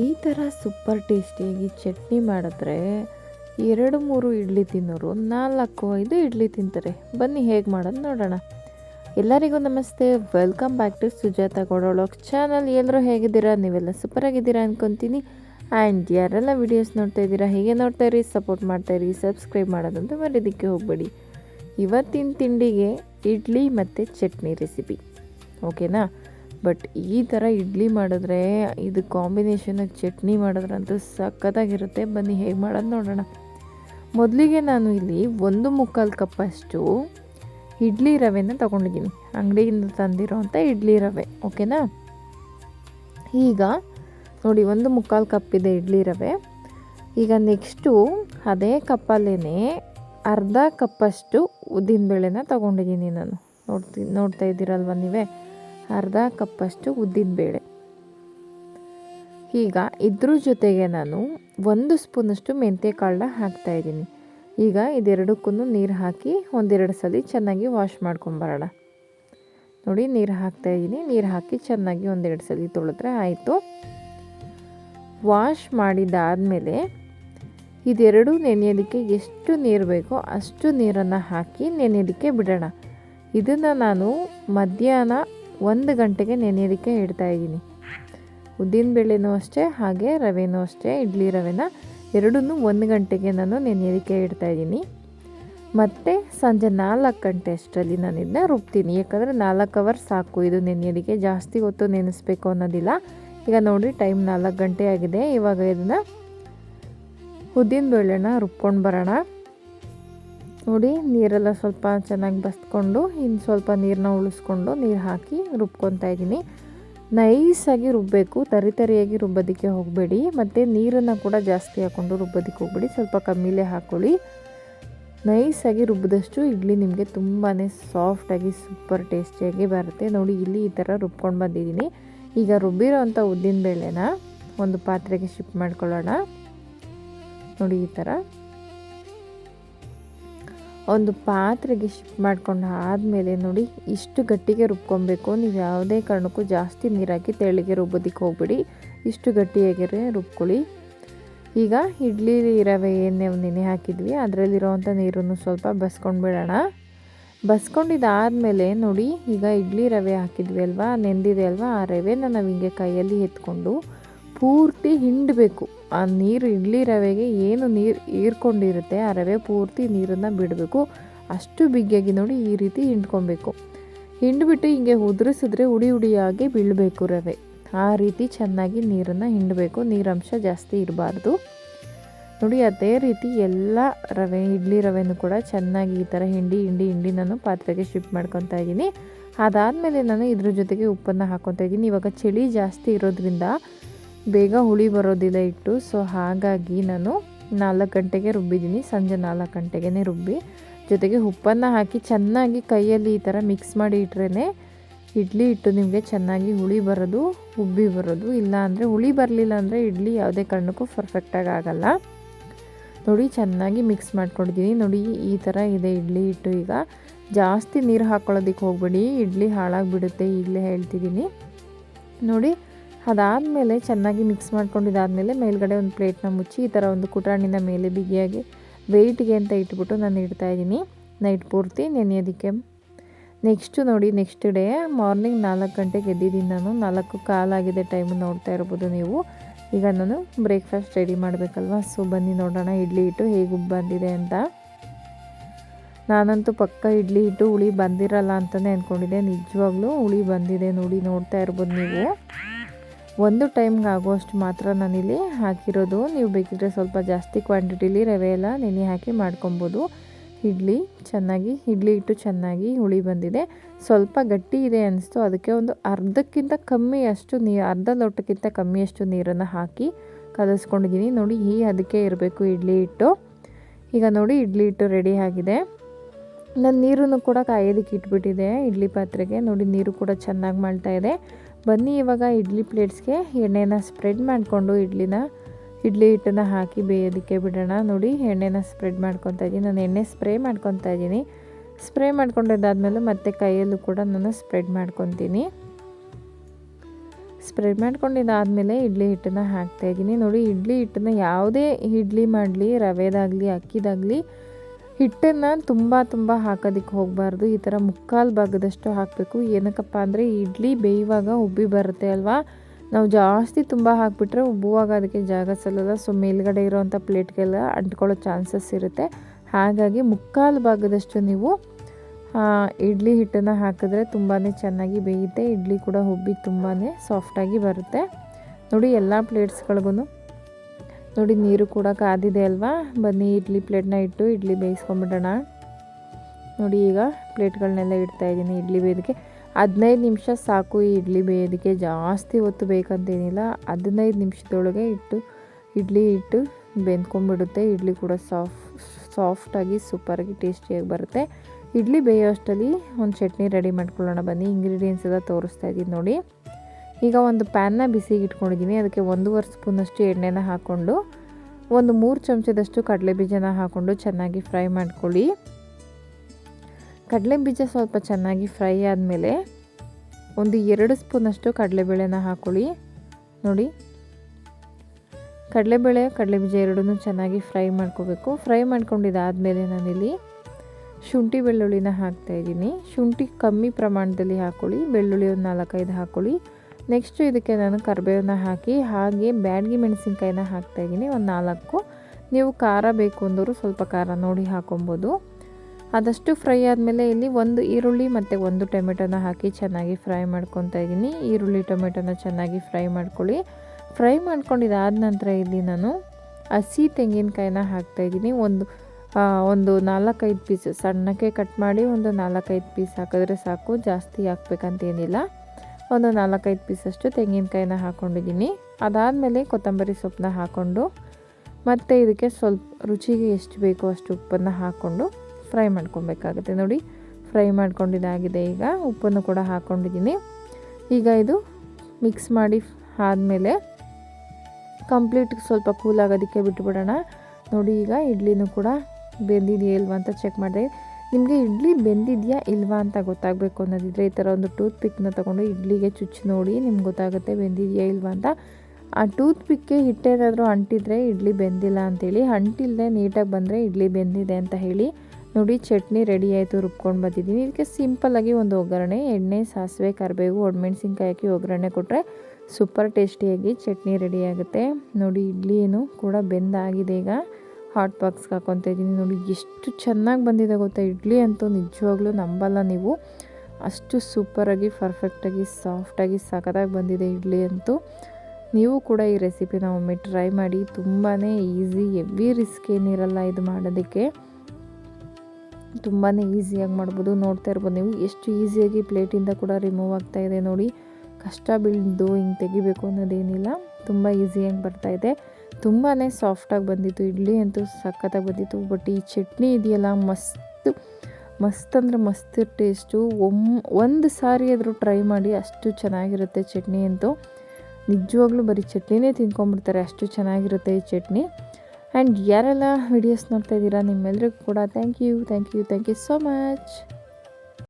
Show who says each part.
Speaker 1: ಈ ಥರ ಸೂಪರ್ ಟೇಸ್ಟಿಯಾಗಿ ಚಟ್ನಿ ಮಾಡಿದ್ರೆ ಎರಡು ಮೂರು ಇಡ್ಲಿ ತಿನ್ನೋರು, ನಾಲ್ಕು ಐದು ಇಡ್ಲಿ ತಿಂತಾರೆ. ಬನ್ನಿ ಹೇಗೆ ಮಾಡೋದು ನೋಡೋಣ. ಎಲ್ಲರಿಗೂ ನಮಸ್ತೆ. ವೆಲ್ಕಮ್ ಬ್ಯಾಕ್ ಟು ಸುಜಾತ ಕೊಡೋಳೋಕ್ ಚಾನಲ್ ಎಲ್ಲರೂ ಹೇಗಿದ್ದೀರಾ? ನೀವೆಲ್ಲ ಸೂಪರ್ ಆಗಿದ್ದೀರಾ ಅನ್ಕೊತೀನಿ. ಆ್ಯಂಡ್ ಯಾರೆಲ್ಲ ವಿಡಿಯೋಸ್ ನೋಡ್ತಾ ಇದ್ದೀರಾ, ಹೀಗೆ ನೋಡ್ತಾ ಇರಿ ಸಪೋರ್ಟ್ ಮಾಡ್ತಾ ಇರಿ ಸಬ್ಸ್ಕ್ರೈಬ್ ಮಾಡೋದಂತ ಮರ್ಯೋದಕ್ಕೆ ಹೋಗಬೇಡಿ. ಇವತ್ತಿನ ತಿಂಡಿಗೆ ಇಡ್ಲಿ ಮತ್ತು ಚಟ್ನಿ ರೆಸಿಪಿ ಓಕೆನಾ ಬಟ್ ಈ ಥರ ಇಡ್ಲಿ ಮಾಡಿದ್ರೆ, ಇದು ಕಾಂಬಿನೇಷನಾಗಿ ಚಟ್ನಿ ಮಾಡಿದ್ರಂತೂ ಸಖತ್ತಾಗಿರುತ್ತೆ. ಬನ್ನಿ, ಹೇಗೆ ಮಾಡೋದು ನೋಡೋಣ. ಮೊದಲಿಗೆ ನಾನು ಇಲ್ಲಿ ಒಂದು ಮುಕ್ಕಾಲು ಕಪ್ಪಷ್ಟು ಇಡ್ಲಿ ರವೆನ ತಗೊಂಡಿದ್ದೀನಿ. ಅಂಗಡಿಯಿಂದ ತಂದಿರೋವಂಥ ಇಡ್ಲಿ ರವೆ, ಓಕೆನಾ? ಈಗ ನೋಡಿ, ಒಂದು ಮುಕ್ಕಾಲು ಕಪ್ ಇದೆ ಇಡ್ಲಿ ರವೆ. ಈಗ ನೆಕ್ಸ್ಟು ಅದೇ ಕಪ್ಪಲ್ಲೇ ಅರ್ಧ ಕಪ್ಪಷ್ಟು ಉದ್ದಿನ ಬೇಳೆನ ತಗೊಂಡಿದ್ದೀನಿ ನಾನು. ನೋಡ್ತಿ, ನೋಡ್ತಾ ಇದ್ದೀರಲ್ವ ನೀವೇ? ಅರ್ಧ ಕಪ್ಪಷ್ಟು ಉದ್ದಿನಬೇಳೆ ಈಗ ಇದ್ರ ಜೊತೆಗೆ ನಾನು ಒಂದು ಸ್ಪೂನಷ್ಟು ಕಾಳನ್ನ ಹಾಕ್ತಾಯಿದ್ದೀನಿ ಈಗ ಇದೆರಡಕ್ಕೂ ನೀರು ಹಾಕಿ ಒಂದೆರಡು ಸಲ ಚೆನ್ನಾಗಿ ವಾಶ್ ಮಾಡ್ಕೊಂಬರೋಣ. ನೋಡಿ ನೀರು ಹಾಕ್ತಾಯಿದ್ದೀನಿ ನೀರು ಹಾಕಿ ಚೆನ್ನಾಗಿ ಒಂದೆರಡು ಸಲ ತೊಳೆದ್ರೆ ಆಯಿತು. ವಾಶ್ ಮಾಡಿದಾದಮೇಲೆ ಇದೆರಡು ನೆನೆಯೋದಕ್ಕೆ ಎಷ್ಟು ನೀರು ಬೇಕೋ ಅಷ್ಟು ನೀರನ್ನು ಹಾಕಿ ನೆನೆಯೋದಕ್ಕೆ ಬಿಡೋಣ. ಇದನ್ನು ನಾನು ಮಧ್ಯಾಹ್ನ ಒಂದು ಗಂಟೆಗೆ ನೆನೆಯೋದಕ್ಕೆ ಇಡ್ತಾ ಇದ್ದೀನಿ. ಉದ್ದಿನಬೇಳೆನೂ ಅಷ್ಟೇ, ಹಾಗೆ ರವೆನೂ ಅಷ್ಟೇ, ಇಡ್ಲಿ ರವೆನ ಎರಡೂ ಒಂದು ಗಂಟೆಗೆ ನಾನು ನೆನೆಯೋದಕ್ಕೆ ಇಡ್ತಾ ಇದ್ದೀನಿ. ಮತ್ತು ಸಂಜೆ ನಾಲ್ಕು ಗಂಟೆ ಅಷ್ಟರಲ್ಲಿ ನಾನು ಇದನ್ನ ರುಬ್ತೀನಿ. ಯಾಕಂದರೆ ನಾಲ್ಕು ಅವರ್ ಸಾಕು ಇದು ನೆನೆಯೋದಕ್ಕೆ. ಜಾಸ್ತಿ ಹೊತ್ತು ನೆನೆಸ್ಬೇಕು ಅನ್ನೋದಿಲ್ಲ. ಈಗ ನೋಡಿ ಟೈಮ್ ನಾಲ್ಕು ಗಂಟೆ ಆಗಿದೆ. ಇವಾಗ ಇದನ್ನು ಉದ್ದಿನ ಬೇಳೆನ ರುಬ್ಕೊಂಡು ಬರೋಣ. ನೋಡಿ, ನೀರೆಲ್ಲ ಸ್ವಲ್ಪ ಚೆನ್ನಾಗಿ ಬಸ್ಕೊಂಡು, ಇನ್ನು ಸ್ವಲ್ಪ ನೀರನ್ನ ಉಳಿಸ್ಕೊಂಡು ನೀರು ಹಾಕಿ ರುಬ್ಕೊತಾ ಇದ್ದೀನಿ. ನೈಸಾಗಿ ರುಬ್ಬಬೇಕು ತರಿ ತರಿಯಾಗಿ ರುಬ್ಬೋದಕ್ಕೆ ಹೋಗಬೇಡಿ. ಮತ್ತು ನೀರನ್ನು ಕೂಡ ಜಾಸ್ತಿ ಹಾಕ್ಕೊಂಡು ರುಬ್ಬೋದಕ್ಕೆ ಹೋಗಬೇಡಿ. ಸ್ವಲ್ಪ ಕಮ್ಮಿಲೇ ಹಾಕ್ಕೊಳ್ಳಿ ನೈಸಾಗಿ ರುಬ್ಬಿದಷ್ಟು ಇಡ್ಲಿ ನಿಮಗೆ ತುಂಬಾ ಸಾಫ್ಟಾಗಿ, ಸೂಪರ್ ಟೇಸ್ಟಿಯಾಗಿ ಬರುತ್ತೆ. ನೋಡಿ, ಇಲ್ಲಿ ಈ ಥರ ರುಬ್ಕೊಂಡು ಬಂದಿದ್ದೀನಿ. ಈಗ ರುಬ್ಬಿರೋ ಅಂಥ ಉದ್ದಿನಬೇಳೆನ ಒಂದು ಪಾತ್ರೆಗೆ ಶಿಫ್ಟ್ ಮಾಡ್ಕೊಳ್ಳೋಣ. ನೋಡಿ, ಈ ಥರ. ಒಂದು ಪಾತ್ರೆಗೆ ಶಿಫ್ಟ್ ಮಾಡ್ಕೊಂಡು ಆದಮೇಲೆ ನೋಡಿ ಇಷ್ಟು ಗಟ್ಟಿಗೆ ರುಬ್ಕೊಬೇಕು. ನೀವು ಯಾವುದೇ ಕಾರಣಕ್ಕೂ ಜಾಸ್ತಿ ನೀರಾಕಿ ತೆಳಿಗೆ ರುಬ್ಬೋದಕ್ಕೆ ಹೋಗ್ಬಿಡಿ. ಇಷ್ಟು ಗಟ್ಟಿಯಾಗಿರೆ ರುಬ್ಕೊಳ್ಳಿ. ಈಗ ಇಡ್ಲಿ ರವೆ ಏನೇ ನೆನೆ ಹಾಕಿದ್ವಿ. ಅದರಲ್ಲಿರೋವಂಥ ನೀರನ್ನು ಸ್ವಲ್ಪ ಬಸ್ಕೊಂಡು ಬಿಡೋಣ. ಬಸ್ಕೊಂಡಿದ್ದಾದಮೇಲೆ ನೋಡಿ ಈಗ ಇಡ್ಲಿ ರವೆ ಹಾಕಿದ್ವಿ ಅಲ್ವಾ? ನೆಂದಿದೆ ಅಲ್ವಾ? ಆ ರವೆನ ನಾವು ಹಿಂಗೆ ಕೈಯಲ್ಲಿ ಎತ್ಕೊಂಡು ಪೂರ್ತಿ ಹಿಂಡಬೇಕು. ಆ ನೀರು ಇಡ್ಲಿ ರವೆಗೆ ಏನು ನೀರು ಹೀರ್ಕೊಂಡಿರುತ್ತೆ ಆ ರವೆ ಪೂರ್ತಿ ನೀರನ್ನು ಬಿಡಬೇಕು. ಅಷ್ಟು ಬಿಗಿಯಾಗಿ ನೋಡಿ ಈ ರೀತಿ ಹಿಂಡ್ಕೊಬೇಕು. ಹಿಂಡ್ಬಿಟ್ಟು ಹಿಂಗೆ ಉದುರಿಸಿದ್ರೆ ಉಡಿ ಉಡಿಯಾಗಿ ಬೀಳಬೇಕು ರವೆ. ಆ ರೀತಿ ಚೆನ್ನಾಗಿ ನೀರನ್ನು ಹಿಂಡಬೇಕು. ನೀರಂಶ ಜಾಸ್ತಿ ಇರಬಾರ್ದು. ನೋಡಿ ಅದೇ ರೀತಿ ಎಲ್ಲ ರವೆ, ಇಡ್ಲಿ ರವೆನೂ ಕೂಡ ಚೆನ್ನಾಗಿ ಈ ಥರ ಹಿಂಡಿ ಹಿಂಡಿ ಹಿಂಡಿ ನಾನು ಪಾತ್ರೆಗೆ ಶಿಫ್ಟ್ ಮಾಡ್ಕೊತಾ ಇದ್ದೀನಿ. ಅದಾದಮೇಲೆ ನಾನು ಇದ್ರ ಜೊತೆಗೆ ಉಪ್ಪನ್ನು ಹಾಕ್ಕೊತಾ ಇದ್ದೀನಿ. ಇವಾಗ ಚಳಿ ಜಾಸ್ತಿ ಇರೋದ್ರಿಂದ ಬೇಗ ಹುಳಿ ಬರೋದಿಲ್ಲ ಇಟ್ಟು ಸೊ ಹಾಗಾಗಿ ನಾನು ನಾಲ್ಕು ಗಂಟೆಗೆ ರುಬ್ಬಿದ್ದೀನಿ. ಸಂಜೆ ನಾಲ್ಕು ಗಂಟೆಗೆ ರುಬ್ಬಿ. ಜೊತೆಗೆ ಉಪ್ಪನ್ನು ಹಾಕಿ ಚೆನ್ನಾಗಿ ಕೈಯಲ್ಲಿ ಈ ಥರ ಮಿಕ್ಸ್ ಮಾಡಿ ಇಟ್ರೇ ಇಡ್ಲಿ ಇಟ್ಟು ನಿಮಗೆ ಚೆನ್ನಾಗಿ ಹುಳಿ ಬರೋದು, ಉಬ್ಬಿ ಬರೋದು. ಇಲ್ಲ ಅಂದರೆ ಹುಳಿ ಬರಲಿಲ್ಲ ಅಂದರೆ ಇಡ್ಲಿ ಯಾವುದೇ ಕಾರಣಕ್ಕೂ ಪರ್ಫೆಕ್ಟಾಗಿ ಆಗಲ್ಲ. ನೋಡಿ, ಚೆನ್ನಾಗಿ ಮಿಕ್ಸ್ ಮಾಡ್ಕೊಂಡಿದ್ದೀನಿ. ನೋಡಿ, ಈ ಥರ ಇದೆ ಇಡ್ಲಿ ಇಟ್ಟು ಈಗ. ಜಾಸ್ತಿ ನೀರು ಹಾಕ್ಕೊಳ್ಳೋದಕ್ಕೆ ಹೋಗ್ಬೇಡಿ. ಇಡ್ಲಿ ಹಾಳಾಗಿಬಿಡುತ್ತೆ. ಈಗಲೇ ಹೇಳ್ತಿದ್ದೀನಿ. ನೋಡಿ ಅದಾದಮೇಲೆ ಚೆನ್ನಾಗಿ ಮಿಕ್ಸ್ ಮಾಡ್ಕೊಂಡಿದ್ದಾದಮೇಲೆ ಮೇಲ್ಗಡೆ ಒಂದು ಪ್ಲೇಟ್ನ ಮುಚ್ಚಿ ಈ ಥರ ಒಂದು ಕುಟಾಣಿನ ಮೇಲೆ ಬಿಗಿಯಾಗಿ ವೆಯ್ಟ್ಗೆ ಅಂತ ಇಟ್ಬಿಟ್ಟು ನಾನು ಇಡ್ತಾ ಇದ್ದೀನಿ. ನೈಟ್ ಪೂರ್ತಿ ನೆನೆಯೋದಕ್ಕೆ. ನೆಕ್ಸ್ಟು ನೋಡಿ ನೆಕ್ಸ್ಟ್ ಡೇ ಮಾರ್ನಿಂಗ್ ನಾಲ್ಕು ಗಂಟೆಗೆ ಎದ್ದಿದ್ದೀನಿ ನಾನು. ನಾಲ್ಕು ಕಾಲಾಗಿದೆ ಟೈಮು ನೋಡ್ತಾ ಇರ್ಬೋದು ನೀವು. ಈಗ ನಾನು ಬ್ರೇಕ್ಫಾಸ್ಟ್ ರೆಡಿ ಮಾಡಬೇಕಲ್ವ? ಸೊ ಬನ್ನಿ ನೋಡೋಣ, ಇಡ್ಲಿ ಇಟ್ಟು ಹೇಗೆ ಬಂದಿದೆ ಅಂತ. ನಾನಂತೂ ಪಕ್ಕ ಇಡ್ಲಿ ಇಟ್ಟು ಹುಳಿ ಬಂದಿರಲ್ಲ ಅಂತಲೇ ಅಂದ್ಕೊಂಡಿದ್ದೆ ನಿಜವಾಗ್ಲೂ ಹುಳಿ ಬಂದಿದೆ ನೋಡಿ, ನೋಡ್ತಾ ಇರ್ಬೋದು ನೀವು. ಒಂದು ಟೈಮ್ಗೆ ಆಗುವಷ್ಟು ಮಾತ್ರ ನಾನಿಲ್ಲಿ ಹಾಕಿರೋದು. ನೀವು ಬೇಕಿದ್ರೆ ಸ್ವಲ್ಪ ಜಾಸ್ತಿ ಕ್ವಾಂಟಿಟಿಲಿ ರವೆ ಎಲ್ಲ ನೆನೆ ಹಾಕಿ ಮಾಡ್ಕೊಬೋದು. ಇಡ್ಲಿ ಚೆನ್ನಾಗಿ, ಇಡ್ಲಿ ಇಟ್ಟು ಚೆನ್ನಾಗಿ ಹುಳಿ ಬಂದಿದೆ. ಸ್ವಲ್ಪ ಗಟ್ಟಿ ಇದೆ ಅನಿಸ್ತು. ಅದಕ್ಕೆ ಒಂದು ಅರ್ಧಕ್ಕಿಂತ ಕಮ್ಮಿ ಅಷ್ಟು ನೀರು ಅರ್ಧ ಲೋಟಕ್ಕಿಂತ ಕಮ್ಮಿಯಷ್ಟು ನೀರನ್ನು ಹಾಕಿ ಕಲಿಸ್ಕೊಂಡಿದ್ದೀನಿ. ನೋಡಿ, ಈ ಅದಕ್ಕೆ ಇರಬೇಕು ಇಡ್ಲಿ ಹಿಟ್ಟು. ಈಗ ನೋಡಿ, ಇಡ್ಲಿ ಹಿಟ್ಟು ರೆಡಿ ಆಗಿದೆ. ನಾನು ನೀರನ್ನು ಕೂಡ ಕಾಯೋದಕ್ಕೆ ಇಟ್ಬಿಟ್ಟಿದೆ. ಇಡ್ಲಿ ಪಾತ್ರೆಗೆ ನೋಡಿ, ನೀರು ಕೂಡ ಚೆನ್ನಾಗಿ ಮಾಡ್ತಾ ಇದೆ. ಬನ್ನಿ ಇವಾಗ ಇಡ್ಲಿ ಪ್ಲೇಟ್ಸ್ಗೆ, ಎಣ್ಣೆನ ಸ್ಪ್ರೆಡ್ ಮಾಡಿಕೊಂಡು ಇಡ್ಲಿನ, ಇಡ್ಲಿ ಹಿಟ್ಟನ್ನು ಹಾಕಿ ಬೇಯೋದಕ್ಕೆ ಬಿಡೋಣ. ನೋಡಿ, ಎಣ್ಣೆನ ಸ್ಪ್ರೆಡ್ ಮಾಡ್ಕೊತಾ ಇದ್ದೀನಿ. ನಾನು ಎಣ್ಣೆ ಸ್ಪ್ರೇ ಮಾಡ್ಕೊತಾ ಇದ್ದೀನಿ. ಸ್ಪ್ರೇ ಮಾಡ್ಕೊಂಡಿದ್ದಾದಮೇಲೆ ಮತ್ತೆ ಕೈಯಲ್ಲೂ ಕೂಡ ನಾನು ಸ್ಪ್ರೆಡ್ ಮಾಡ್ಕೊತೀನಿ. ಸ್ಪ್ರೆಡ್ ಮಾಡ್ಕೊಂಡಿದ್ದಾದಮೇಲೆ ಇಡ್ಲಿ ಹಿಟ್ಟನ್ನು ಹಾಕ್ತಾಯಿದ್ದೀನಿ ನೋಡಿ, ಇಡ್ಲಿ ಹಿಟ್ಟನ್ನು ಯಾವುದೇ ಇಡ್ಲಿ ಮಾಡಲಿ, ರವೆದಾಗಲಿ, ಅಕ್ಕಿದಾಗಲಿ ಹಿಟ್ಟನ್ನು ತುಂಬ ತುಂಬ ಹಾಕೋದಕ್ಕೆ ಹೋಗಬಾರ್ದು. ಈ ಥರ ಮುಕ್ಕಾಲು ಭಾಗದಷ್ಟು ಹಾಕಬೇಕು. ಏನಕ್ಕಪ್ಪ ಅಂದರೆ ಇಡ್ಲಿ ಬೇಯುವಾಗ ಉಬ್ಬಿ ಬರುತ್ತೆ ಅಲ್ವಾ? ನಾವು ಜಾಸ್ತಿ ತುಂಬ ಹಾಕಿಬಿಟ್ರೆ ಉಬ್ಬುವಾಗ ಅದಕ್ಕೆ ಜಾಗ ಸಲ್ಲಲ್ಲ. ಸೊ ಮೇಲ್ಗಡೆ ಇರೋವಂಥ ಪ್ಲೇಟ್ಗೆಲ್ಲ ಅಂಟ್ಕೊಳ್ಳೋ ಚಾನ್ಸಸ್ ಇರುತ್ತೆ. ಹಾಗಾಗಿ ಮುಕ್ಕಾಲು ಭಾಗದಷ್ಟು ನೀವು ಇಡ್ಲಿ ಹಿಟ್ಟನ್ನು ಹಾಕಿದ್ರೆ ತುಂಬಾ ಚೆನ್ನಾಗಿ ಬೇಯುತ್ತೆ. ಇಡ್ಲಿ ಕೂಡ ಉಬ್ಬಿ ತುಂಬಾ ಸಾಫ್ಟಾಗಿ ಬರುತ್ತೆ. ನೋಡಿ, ಎಲ್ಲ ಪ್ಲೇಟ್ಸ್ಗಳಿಗೂ ನೋಡಿ, ನೀರು ಕೂಡ ಕಾದಿದೆ ಅಲ್ವಾ? ಬನ್ನಿ, ಇಡ್ಲಿ ಪ್ಲೇಟ್ನ ಇಟ್ಟು ಇಡ್ಲಿ ಬೇಯಿಸ್ಕೊಂಬಿಡೋಣ. ನೋಡಿ, ಈಗ ಪ್ಲೇಟ್ಗಳನ್ನೆಲ್ಲ ಇಡ್ತಾ ಇದ್ದೀನಿ ಇಡ್ಲಿ ಬೇಯೋದಕ್ಕೆ. ಹದಿನೈದು ನಿಮಿಷ ಸಾಕು ಈ ಇಡ್ಲಿ ಬೇಯೋದಕ್ಕೆ. ಜಾಸ್ತಿ ಹೊತ್ತು ಬೇಕಂತೇನಿಲ್ಲ. ಹದಿನೈದು ನಿಮಿಷದೊಳಗೆ ಇಟ್ಟು, ಇಡ್ಲಿ ಇಟ್ಟು ಬೆಂದ್ಕೊಂಡ್ಬಿಡುತ್ತೆ ಇಡ್ಲಿ ಕೂಡ ಸಾಫ್ಟ್ ಸಾಫ್ಟಾಗಿ ಸೂಪರಾಗಿ ಟೇಸ್ಟಿಯಾಗಿ ಬರುತ್ತೆ. ಇಡ್ಲಿ ಬೇಯೋ ಅಷ್ಟರಲ್ಲಿ ಒಂದು ಚಟ್ನಿ ರೆಡಿ ಮಾಡ್ಕೊಳ್ಳೋಣ ಬನ್ನಿ. ಇಂಗ್ರೀಡಿಯೆಂಟ್ಸ್ ಎಲ್ಲ ತೋರಿಸ್ತಾ ಇದ್ದೀನಿ ನೋಡಿ. ಈಗ ಒಂದು ಪ್ಯಾನ್ನ ಬಿಸಿಗೆ ಇಟ್ಕೊಂಡಿದ್ದೀನಿ ಅದಕ್ಕೆ ಒಂದೂವರೆ ಸ್ಪೂನಷ್ಟು ಎಣ್ಣೆನ ಹಾಕ್ಕೊಂಡು, ಒಂದು ಮೂರು ಚಮಚದಷ್ಟು ಕಡಲೆ ಬೀಜನ ಹಾಕ್ಕೊಂಡು ಚೆನ್ನಾಗಿ ಫ್ರೈ ಮಾಡ್ಕೊಳ್ಳಿ. ಕಡಲೆ ಬೀಜ ಸ್ವಲ್ಪ ಚೆನ್ನಾಗಿ ಫ್ರೈ ಆದಮೇಲೆ ಒಂದು ಎರಡು ಸ್ಪೂನಷ್ಟು ಕಡಲೆಬೇಳೆನ ಹಾಕ್ಕೊಳ್ಳಿ ನೋಡಿ, ಕಡಲೆಬೇಳೆ ಕಡಲೆ ಬೀಜ ಎರಡನ್ನೂ ಚೆನ್ನಾಗಿ ಫ್ರೈ ಮಾಡ್ಕೋಬೇಕು. ಫ್ರೈ ಮಾಡ್ಕೊಂಡಿದ್ದಾದಮೇಲೆ ನಾನಿಲ್ಲಿ ಶುಂಠಿ ಬೆಳ್ಳುಳ್ಳಿನ ಹಾಕ್ತಾಯಿದ್ದೀನಿ ಶುಂಠಿ ಕಮ್ಮಿ ಪ್ರಮಾಣದಲ್ಲಿ ಹಾಕ್ಕೊಳ್ಳಿ ಬೆಳ್ಳುಳ್ಳಿ ಒಂದು ನಾಲ್ಕೈದು ಹಾಕ್ಕೊಳ್ಳಿ ನೆಕ್ಸ್ಟು ಇದಕ್ಕೆ ನಾನು ಕರಿಬೇವನ್ನ ಹಾಕಿ, ಹಾಗೆ ಬ್ಯಾಡಗಿ ಮೆಣಸಿನ್ಕಾಯಿನ ಹಾಕ್ತಾಯಿದ್ದೀನಿ ಒಂದು ನಾಲ್ಕು. ನೀವು ಖಾರ ಬೇಕು ಅಂದರೂ ಸ್ವಲ್ಪ ಖಾರ ನೋಡಿ ಹಾಕೊಬೋದು. ಆದಷ್ಟು ಫ್ರೈ ಆದಮೇಲೆ ಇಲ್ಲಿ ಒಂದು ಈರುಳ್ಳಿ ಮತ್ತು ಒಂದು ಟೊಮೆಟೊನ ಹಾಕಿ ಚೆನ್ನಾಗಿ ಫ್ರೈ ಮಾಡ್ಕೊತಾ ಇದ್ದೀನಿ. ಈರುಳ್ಳಿ, ಟೊಮೆಟೊನ ಚೆನ್ನಾಗಿ ಫ್ರೈ ಮಾಡ್ಕೊಳ್ಳಿ. ಫ್ರೈ ಮಾಡ್ಕೊಂಡಿದಾದ ನಂತರ ಇಲ್ಲಿ ನಾನು ಹಸಿ ತೆಂಗಿನಕಾಯಿನ ಹಾಕ್ತಾಯಿದ್ದೀನಿ ಒಂದು ಒಂದು ನಾಲ್ಕೈದು ಪೀಸ್. ಸಣ್ಣಕ್ಕೆ ಕಟ್ ಮಾಡಿ ಒಂದು ನಾಲ್ಕೈದು ಪೀಸ್ ಹಾಕಿದ್ರೆ ಸಾಕು. ಜಾಸ್ತಿ ಹಾಕ್ಬೇಕಂತೇನಿಲ್ಲ. ಒಂದು ನಾಲ್ಕೈದು ಪೀಸಷ್ಟು ತೆಂಗಿನಕಾಯಿನ ಹಾಕ್ಕೊಂಡಿದ್ದೀನಿ ಅದಾದಮೇಲೆ ಕೊತ್ತಂಬರಿ ಸೊಪ್ಪನ್ನ ಹಾಕ್ಕೊಂಡು ಮತ್ತು ಇದಕ್ಕೆ ಸ್ವಲ್ಪ ರುಚಿಗೆ ಎಷ್ಟು ಬೇಕೋ ಅಷ್ಟು ಉಪ್ಪನ್ನು ಹಾಕ್ಕೊಂಡು ಫ್ರೈ ಮಾಡ್ಕೊಬೇಕಾಗುತ್ತೆ. ನೋಡಿ, ಫ್ರೈ ಮಾಡ್ಕೊಂಡಿದ್ದಾಗಿದೆ ಈಗ. ಉಪ್ಪನ್ನು ಕೂಡ ಹಾಕ್ಕೊಂಡಿದ್ದೀನಿ ಈಗ ಇದು ಮಿಕ್ಸ್ ಮಾಡಿ ಆದಮೇಲೆ ಕಂಪ್ಲೀಟ್ ಸ್ವಲ್ಪ ಕೂಲ್ ಆಗೋದಕ್ಕೆ ಬಿಟ್ಬಿಡೋಣ. ನೋಡಿ, ಈಗ ಇಡ್ಲಿನೂ ಕೂಡ ಬೆಂದಿದೆಯಲ್ವ ಅಂತ ಚೆಕ್ ಮಾಡಿದೆ. ನಿಮಗೆ ಇಡ್ಲಿ ಬೆಂದಿದೆಯಾ ಇಲ್ವಾ ಅಂತ ಗೊತ್ತಾಗಬೇಕು ಅನ್ನೋದಿದ್ರೆ ಈ ಥರ ಒಂದು ಟೂತ್ ಪಿಕ್ನ ತೊಗೊಂಡು ಇಡ್ಲಿಗೆ ಚುಚ್ಚಿ ನೋಡಿ ನಿಮ್ಗೆ ಗೊತ್ತಾಗುತ್ತೆ ಬೆಂದಿದೆಯಾ ಇಲ್ವಾ ಅಂತ. ಆ ಟೂತ್ ಪಿಕ್ಗೆ ಹಿಟ್ಟೇನಾದರೂ ಅಂಟಿದ್ರೆ ಇಡ್ಲಿ ಬೆಂದಿಲ್ಲ ಅಂತೇಳಿ ಅಂಟಿಲ್ಲದೆ ನೀಟಾಗಿ ಬಂದರೆ ಇಡ್ಲಿ ಬೆಂದಿದೆ ಅಂತ ಹೇಳಿ ನೋಡಿ ಚಟ್ನಿ ರೆಡಿ ಆಯಿತು ರುಬ್ಕೊಂಡು ಬಂದಿದ್ದೀನಿ. ಇದಕ್ಕೆ ಸಿಂಪಲ್ಲಾಗಿ ಒಂದು ಒಗ್ಗರಣೆ, ಎಣ್ಣೆ, ಸಾಸಿವೆ, ಕರಿಬೇವು, ಒಣಮೆಣ್ಸಿನ್ಕಾಯಿ ಹಾಕಿ ಒಗ್ಗರಣೆ ಕೊಟ್ಟರೆ ಸೂಪರ್ ಟೇಸ್ಟಿಯಾಗಿ ಚಟ್ನಿ ರೆಡಿ ಆಗುತ್ತೆ. ನೋಡಿ ಏನು ಕೂಡ ಬೆಂದಾಗಿದೆ ಈಗ. ಹಾಟ್ ಬಾಕ್ಸ್ಗೆ ಹಾಕೊತ ಇದ್ದೀನಿ. ನೋಡಿ, ಎಷ್ಟು ಚೆನ್ನಾಗಿ ಬಂದಿದೆ ಗೊತ್ತಾ? ಇಡ್ಲಿ ಅಂತೂ ನಿಜವಾಗ್ಲೂ ನಂಬಲ್ಲ ನೀವು. ಅಷ್ಟು ಸೂಪರಾಗಿ, ಪರ್ಫೆಕ್ಟಾಗಿ, ಸಾಫ್ಟಾಗಿ, ಸಖತ್ತಾಗಿ ಬಂದಿದೆ ಇಡ್ಲಿ ಅಂತೂ. ನೀವು ಕೂಡ ಈ ರೆಸಿಪಿನ ಒಮ್ಮೆ ಟ್ರೈ ಮಾಡಿ. ತುಂಬಾ ಈಸಿ ಎವಿ ರಿಸ್ಕ್ ಏನಿರಲ್ಲ ಇದು ಮಾಡೋದಕ್ಕೆ. ತುಂಬಾ ಈಸಿಯಾಗಿ ಮಾಡ್ಬೋದು. ನೋಡ್ತಾ ಇರ್ಬೋದು ನೀವು. ಎಷ್ಟು ಈಸಿಯಾಗಿ ಪ್ಲೇಟಿಂದ ಕೂಡ ರಿಮೂವ್ ಆಗ್ತಾಯಿದೆ ನೋಡಿ. ಕಷ್ಟ ಬೀಳ್ದು ಹಿಂಗೆ ತೆಗಿಬೇಕು ಅನ್ನೋದೇನಿಲ್ಲ. ತುಂಬ ಈಸಿಯಾಗಿ ಬರ್ತಾಯಿದೆ ತುಂಬಾ ಸಾಫ್ಟಾಗಿ ಬಂದಿತ್ತು. ಇಡ್ಲಿ ಅಂತೂ ಸಖತ್ತಾಗಿ ಬಂದಿತ್ತು. ಬಟ್ ಈ ಚಟ್ನಿ ಇದೆಯಲ್ಲ, ಮಸ್ತ್ ಮಸ್ತ್ ಅಂದರೆ ಮಸ್ತ್ ಟೇಸ್ಟು ಒಮ್, ಒಂದು ಸಾರಿ ಆದರೂ ಟ್ರೈ ಮಾಡಿ ಅಷ್ಟು ಚೆನ್ನಾಗಿರುತ್ತೆ ಚಟ್ನಿ ಅಂತೂ. ನಿಜವಾಗ್ಲೂ ಬರೀ ಚಟ್ನಿನೇ ತಿನ್ಕೊಂಡ್ಬಿಡ್ತಾರೆ, ಅಷ್ಟು ಚೆನ್ನಾಗಿರುತ್ತೆ ಈ ಚಟ್ನಿ. ಆ್ಯಂಡ್ ಯಾರೆಲ್ಲ ವಿಡಿಯೋಸ್ ನೋಡ್ತಾ ಇದ್ದೀರಾ ನಿಮ್ಮೆಲ್ಲರಿಗೂ ಕೂಡ thank you thank you thank you so much